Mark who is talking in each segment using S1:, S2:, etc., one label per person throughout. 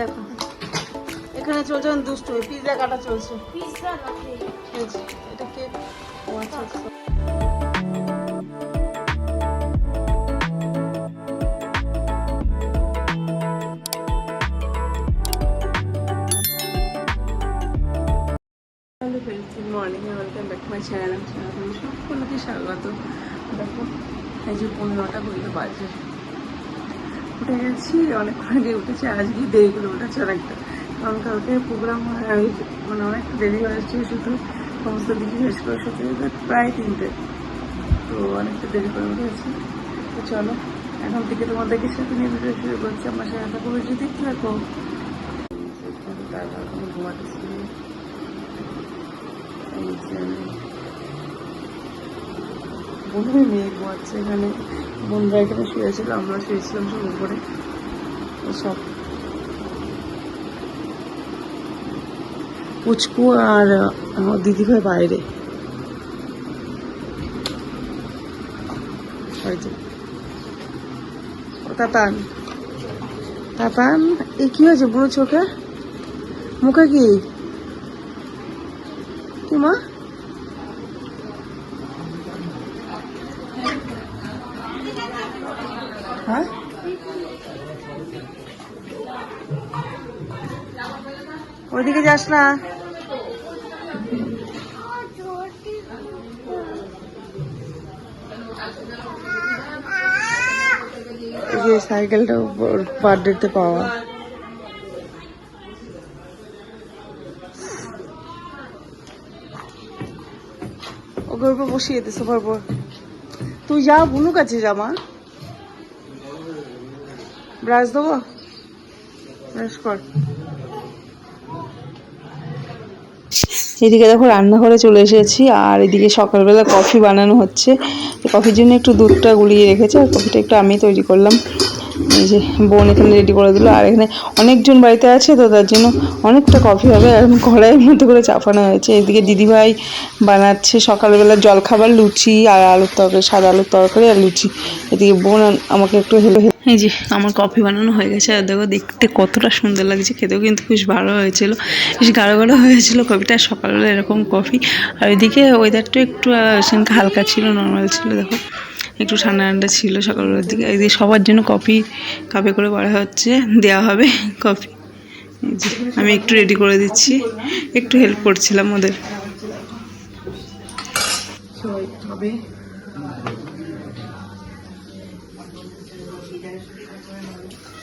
S1: দেখো। এখানে চলছে এখন দুষ্টু পিৎজা কাটা চলছে।
S2: পিৎজা
S1: এটা কেক ও আচ্ছা hello friends good morning welcome back to my channel আমি সকলকে স্বাগত। দেখো এই যে পনেরোটা ঘড়িতে বাজে। উঠে গেছি অনেকক্ষণ আগে উঠেছি আজকে দেরি করে উঠেছে অনেকটা। কারণ কালকে প্রোগ্রাম মানে অনেকটা দেরি হয়েছে শুধু সমস্ত দিকে শেষ করে সত্যি প্রায় তিনটে। তো অনেকটা দেরি করে উঠেছি তো চলো, এখন থেকে তোমাদেরকে সাথে নিয়ে ভিডিও শুরু করছি। আমার সাথে থাকো বেশি যদি থাকো তারপর যে বোনের মেয়ে ঘুমাচ্ছে, এখানে বোনরা এখানে শুয়েছিল আমরা শুয়েছিলাম সব উপরে। সব পুচকু আর আমার দিদি ভাই বাইরে তাতান। তাতান, এ কি হয়েছে? বুড়ো চোখে? মুখে কি মা? হ্যাঁ? ওইদিকে যাস না। যে সাইকেলটা বার্থডেতে পাওয়া। ওকে ওর উপর বসিয়ে দে, সোফার উপর। তুই যা বুনু কাছে যা, মা। ব্রাশ দেবো? ব্রাশ কর। এদিকে দেখো রান্নাঘরে চলে এসেছি, আর এদিকে সকালবেলা কফি বানানো হচ্ছে। কফির জন্য একটু দুধটা গুলিয়ে রেখেছে, আর কফিটা একটু আমি তৈরি করলাম। এই যে বোন এখানে রেডি করে দিল। আর এখানে অনেকজন বাড়িতে আছে তো তার জন্য অনেকটা কফি হবে। আর কড়াইয়ের মধ্যে করে চাপানো হয়েছে। এদিকে দিদিভাই বানাচ্ছে সকালবেলা জলখাবার লুচি আর আলুর তরকারি সাদা আলুর তরকারি আর লুচি। এদিকে বোন আমাকে একটু হেল্প এই যে আমার কফি বানানো হয়ে গেছে। আর দেখো দেখতে কতটা সুন্দর লাগছে। খেতেও কিন্তু বেশ ভালো হয়েছিল। বেশ গাঢ় গাঢ় হয়েছিল কফিটা সকালবেলা এরকম কফি আর ওইদিকে ওয়েদারটা একটু আহ, হালকা ছিল নর্মাল ছিল দেখো। একটু ঠান্ডা ঠান্ডা ছিল সকালবেলার দিকে। এই যে সবার জন্য কফি কাপে করে করা হচ্ছে দেওয়া হবে কফি। আমি একটু রেডি করে দিচ্ছি। একটু হেল্প করছিলাম ওদের। হবে এই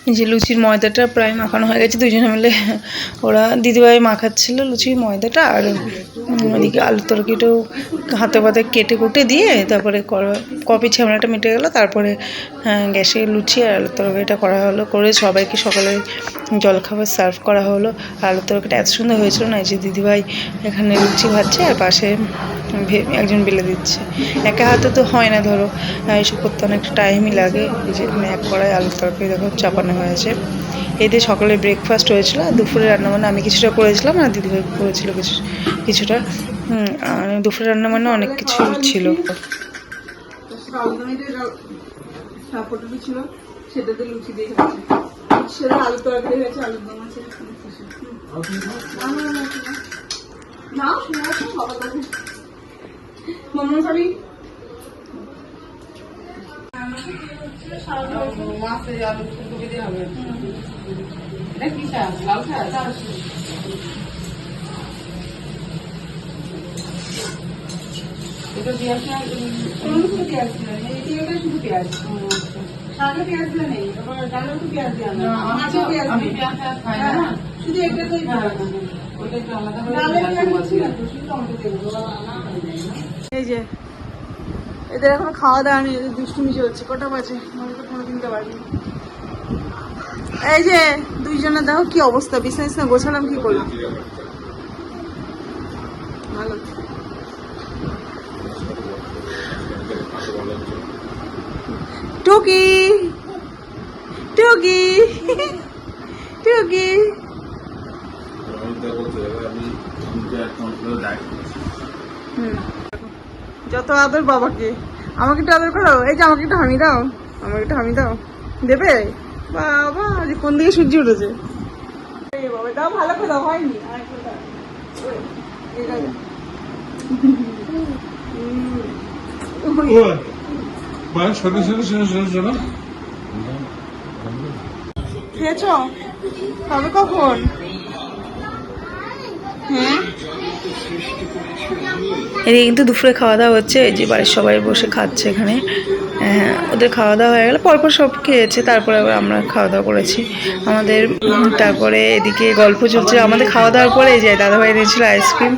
S1: যে লুচির ময়দাটা প্রায় মাখানো হয়ে গেছে দুজনে মিলে ওরা দিদিভাই মাখাচ্ছিল লুচির ময়দাটা আর ওদিকে আলুর তরকারিটাও হাতে পাতে কেটে কুটে দিয়ে তারপরে কপি ছ্যামড়াটা মিটে গেলো তারপরে হ্যাঁ, গ্যাসে লুচি আর আলুর তরকারিটা করা হলো করে সবাইকে সকালে জলখাবার সার্ভ করা হলো। আলুর তরকারিটা এত সুন্দর হয়েছিল না যে দিদিভাই এখানে লুচি ভাজছে আর পাশে একজন বেলে দিচ্ছে। একা হাতে তো হয় না ধরো এসব করতে অনেকটা টাইমই লাগে যে এক কড়াই আলুর তরকারি দেখো চাপানো হয়েছে এতে সকালে ব্রেকফাস্ট হয়েছিল আর দুপুরে রান্না বান্না আমি কিছুটা করেছিলাম আর দিদিভাই করেছিল কিছু কিছুটা দুপুরে রান্না বান্না অনেক কিছু ছিল ছিল লুচি দিয়ে সেটা আলু তরকারি হয়েছে আলুর দম আছে না মাছের আলু ফুলকপি নেই আবার ডালেও তো পেঁয়াজ দেওয়া না। এই যে এদের এখন খাওয়া দাওয়া নেই এদের দুষ্টুমি চলছে কটা বাজে? কোনো এই যে, দুইজনে দেখো কি অবস্থা। বিছনা না গোছালাম, কি করলাম টুকি! টুকি! টুকি! হুম। যত আদর বাবাকে। আমাকে একটু আদর করো। এই যে আমাকে একটু হামি দাও। আমাকে একটু হামি দাও। দেবে? বাবা আজ কোন দিকে সূর্য উঠেছে? এ বাবা দাও ভালো করে দাও হয়নি? আরেকবার দাও। ওই, এটা দাও।
S2: বল শোনো শোনো শোনো শোনো শোনো
S1: খেয়েছো? কবে কখন? হ্যাঁ? এদিকে কিন্তু দুপুরে খাওয়া দাওয়া হচ্ছে এই যে বাড়ির সবাই বসে খাচ্ছে এখানে। হ্যাঁ, ওদের খাওয়া দাওয়া হয়ে গেলে পরপর সব খেয়েছে তারপরে আবার আমরা খাওয়া দাওয়া করেছি। আমাদের তারপরে এদিকে গল্প চলছে আমাদের খাওয়া দাওয়ার পরে এই যে দাদাভাই এনেছিল আইসক্রিম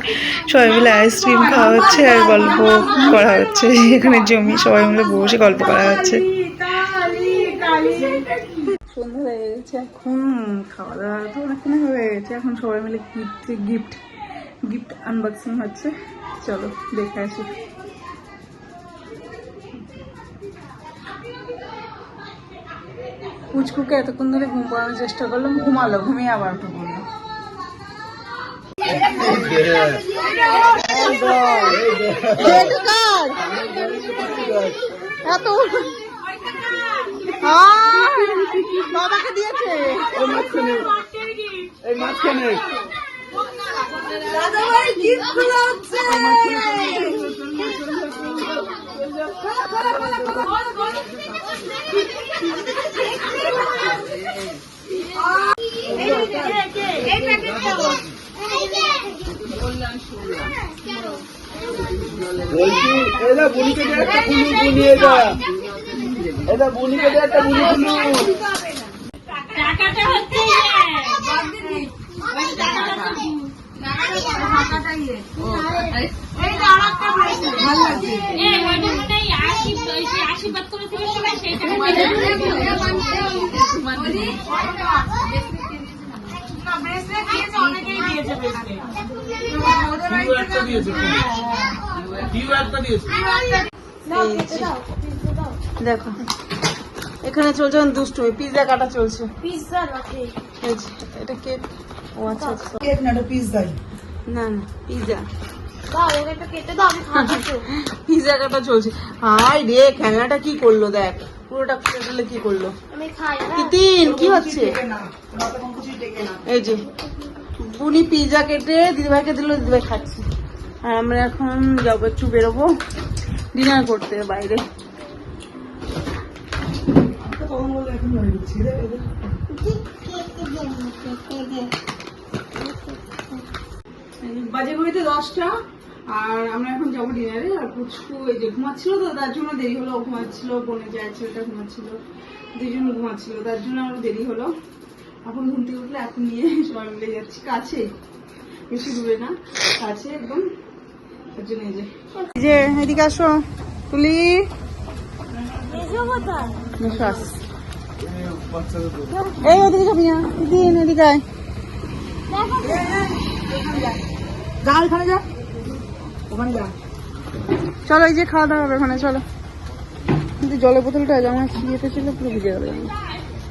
S1: সবাই মিলে আইসক্রিম খাওয়া হচ্ছে আর গল্প করা হচ্ছে। এখানে জমি সবাই মিলে বসে গল্প করা হচ্ছে। সন্ধ্যা হয়ে গেছে এখন খাওয়া দাওয়া তো অনেকক্ষণ হয়ে গেছে এখন সবাই মিলে গিফট গিফট গিফট আনবক্সিং হচ্ছে। চলো দেখে আসি। পুচকুকে এতক্ষণ ধরে ঘুম পাড়ানোর চেষ্টা করলাম ঘুমালো ঘুমিয়ে আবার উঠে পড়ল। এত বাবাকে দিয়েছে
S2: এই মাঝখানে। বলছি এদা বুনিকে দিয়ে একটা বুনি বুনি এদা এদা বুনিকে দিয়ে একটা বুনি
S3: টাকাটা হচ্ছে আশীর্বাদ করেছিল সবাই
S2: দিয়েছে
S1: দেখো। এখানে চলছে এখন দুষ্টুমি পিৎজা কাটা চলছে।
S3: পিৎজা রাখে।
S1: এটা কেক ও আচ্ছা আচ্ছা।
S4: কেক না এটা পিৎজাই
S1: না না পিৎজা
S3: কেটে
S1: চলছে। হাই রে খেলনাটা কি করল দেখ? পুরোটা কি করল?
S3: আমি খাই না।
S1: তিতিন কি হচ্ছে?
S4: না। ওরা তো কোনো কিছুই টেকে না।
S1: এই যে বুনি কেটে দিদিভাইকে দিল দিদিভাই খাচ্ছে। আর আমরা এখন যাব একটু বেরোবো। ডিনার করতে বাইরে। বাজে ঘড়িতে দশটা। আর আমরা এখন যাব ডিনারে আর পুচকু এই যে ঘুমাচ্ছিল তো তার জন্য দেরি হলো ঘুমাচ্ছিল বোনে যায় ছেলেটা ঘুমাচ্ছিল। দুজন ঘুমাচ্ছিল তার জন্য আমার দেরি হলো। এখন ঘুম থেকে উঠলে এখন নিয়ে সবাই মিলে যাচ্ছি কাছে। বেশি দূরে না কাছে একদম। তার জন্য এই যে এই যে এদিকে আসো তুলি। এই ওদিকে যাবি না দিদিন এদিকে আয়।
S4: যা ওখানে যা ওখানে যা।
S1: চলো এই যে খাওয়া দাওয়া হবে ওখানে, চলো। কিন্তু জলের বোতলটা আমার খিয়েতে ছিল, পুরো ভিজে গেল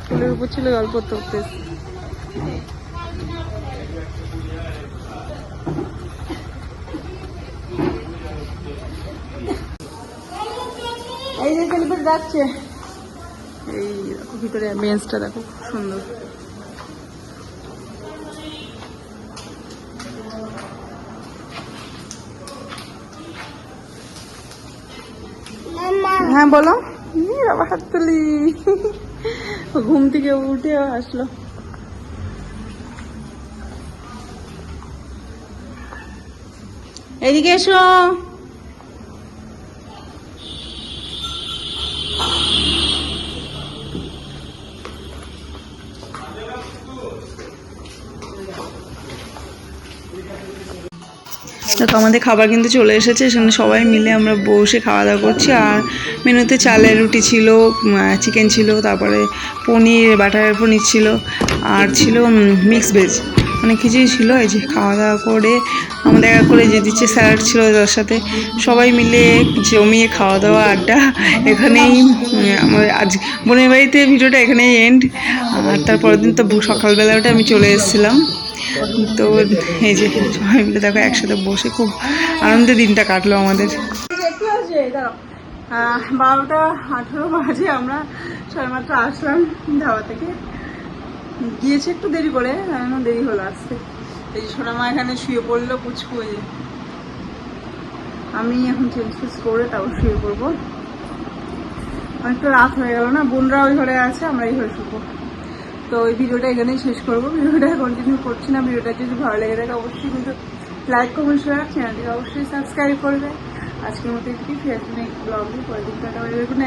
S1: ফুলের উপর ছিল গল্প করতে এই যে সেলিব্রেট যাচ্ছে। এই দেখো ভিতরে বেঞ্চটা দেখো, খুব সুন্দর। হ্যাঁ বলো। ই বাবা হাত তুলি ঘুম থেকে উঠে আসলো। এদিকে এসো। দেখো আমাদের খাবার কিন্তু চলে এসেছে সেখানে সবাই মিলে আমরা বসে খাওয়া দাওয়া করছি। আর মেনুতে চালের রুটি ছিল চিকেন ছিল তারপরে পনির বাটার পনির ছিল আর ছিল মিক্স ভেজ অনেক কিছুই ছিল এই যে খাওয়া দাওয়া করে আমাদের এক করে যে দিচ্ছে স্যালাড ছিল তার সাথে। সবাই মিলে জমিয়ে খাওয়া দাওয়া আড্ডা। এখানেই উম, আমাদের আজ বোনের বাড়িতে ভিডিওটা এখানেই এন্ড আর তারপরের দিন তো সকালবেলাটা আমি চলে এসেছিলাম। তো এই যে সবাই মিলে দেখো একসাথে বসে খুব আনন্দে দিনটা কাটলো আমাদের। বারোটা আঠেরো বাজে আমরা সবেমাত্র আসলাম ধাবা থেকে। গিয়েছে একটু দেরি করে দেরি হলো আসতে এই সোনামা এখানে শুয়ে পড়ল পুচকু, এই যে। আমি এখন চেঞ্জ ফেঞ্জ করে তারপর শুয়ে পড়ব। অনেকটা রাত হয়ে গেল না, বোনরা ওই ঘরে আছে, আমরা এই ঘরে শুবো তো ওই ভিডিওটা এখানেই শেষ করব। ভিডিওটা কন্টিনিউ করছি না, ভিডিওটা যদি ভালো লেগে থাকে অবশ্যই কিন্তু লাইক কমেন্ট শেয়ার চ্যানেলটিকে অবশ্যই সাবস্ক্রাইব করবে। আজকের মতো একটি ফেসবুক ব্লগ পরের দিন টাটা গুড